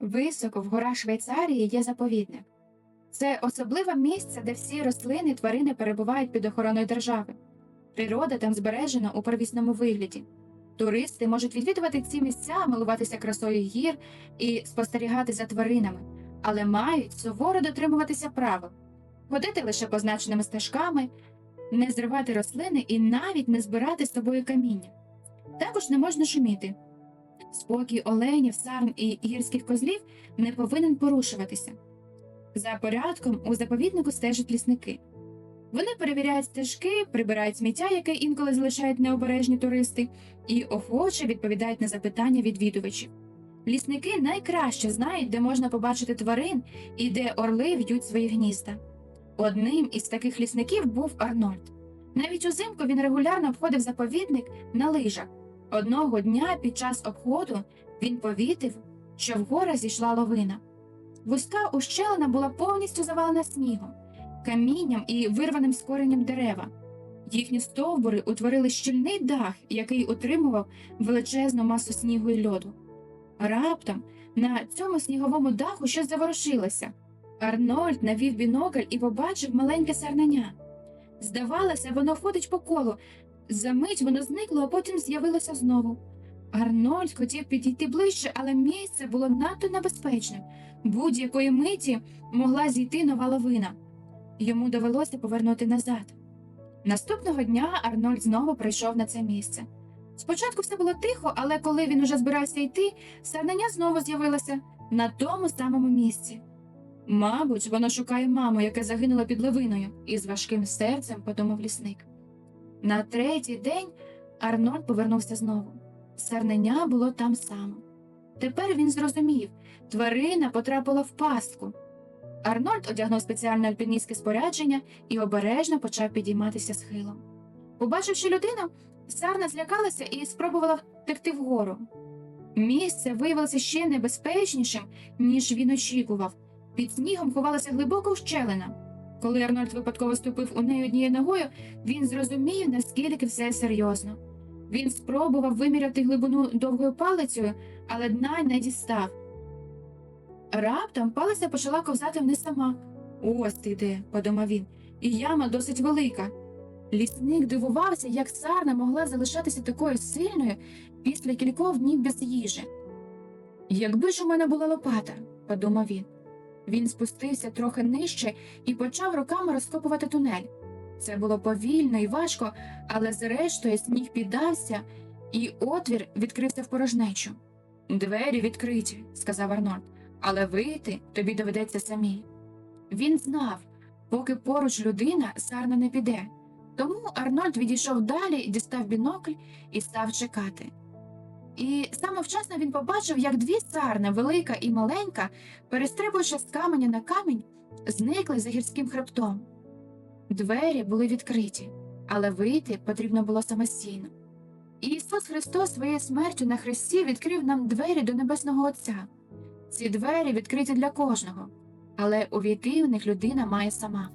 Високо в горах Швейцарії є заповідник. Це особливе місце, де всі рослини і тварини перебувають під охороною держави. Природа там збережена у первісному вигляді. Туристи можуть відвідувати ці місця, милуватися красою гір і спостерігати за тваринами, але мають суворо дотримуватися правил, ходити лише позначеними стежками, не зривати рослини і навіть не збирати з собою каміння. Також не можна шуміти. Спокій оленів, сарн і гірських козлів не повинен порушуватися. За порядком у заповіднику стежать лісники. Вони перевіряють стежки, прибирають сміття, яке інколи залишають необережні туристи, і охоче відповідають на запитання відвідувачів. Лісники найкраще знають, де можна побачити тварин і де орли в'ють свої гнізда. Одним із таких лісників був Арнольд. Навіть узимку він регулярно обходив заповідник на лижах. Одного дня під час обходу він повітив, що вгора зійшла ловина. Вузька ущелина була повністю завалена снігом, камінням і вирваним з коренем дерева. Їхні стовбури утворили щільний дах, який утримував величезну масу снігу і льоду. Раптом на цьому сніговому даху щось заворушилося. Арнольд навів бінокль і побачив маленьке сарнення. Здавалося, воно ходить по колу. За мить воно зникло, а потім з'явилося знову. Арнольд хотів підійти ближче, але місце було надто небезпечним. Будь-якої миті могла зійти нова лавина. Йому довелося повернути назад. Наступного дня Арнольд знову прийшов на це місце. Спочатку все було тихо, але коли він уже збирався йти, сарнення знову з'явилося на тому самому місці. Мабуть, воно шукає маму, яка загинула під лавиною, із важким серцем подумав лісник. На третій день Арнольд повернувся знову. Сарнення було там само. Тепер він зрозумів тварина потрапила в пастку. Арнольд одягнув спеціальне альпіністське спорядження і обережно почав підійматися схилом. Побачивши людину, сарна злякалася і спробувала втекти вгору. Місце виявилося ще небезпечнішим, ніж він очікував. Під снігом ховалася глибока ущелина. Коли Арнольд випадково ступив у неї однією ногою, він зрозумів, наскільки все серйозно. Він спробував виміряти глибину довгою палицею, але дна не дістав. Раптом палиця почала ковзати вниз сама. Ось ти де, подумав він, і яма досить велика. Лісник дивувався, як сарна могла залишатися такою сильною після кількох днів без їжі. Якби ж у мене була лопата, подумав він. Він спустився трохи нижче і почав руками розкопувати тунель. Це було повільно і важко, але зрештою сніг піддався, і отвір відкрився в порожнечу. Двері відкриті, сказав Арнольд, але вийти тобі доведеться самій. Він знав, поки поруч людина, сарна не піде. Тому Арнольд відійшов далі, дістав бінокль і став чекати. І саме вчасно він побачив, як дві сарни, велика і маленька, перестрибуючи з каменя на камінь, зникли за гірським хребтом. Двері були відкриті, але вийти потрібно було самостійно. Ісус Христос своєю смертю на хресті відкрив нам двері до Небесного Отця. Ці двері відкриті для кожного, але увійти в них людина має сама.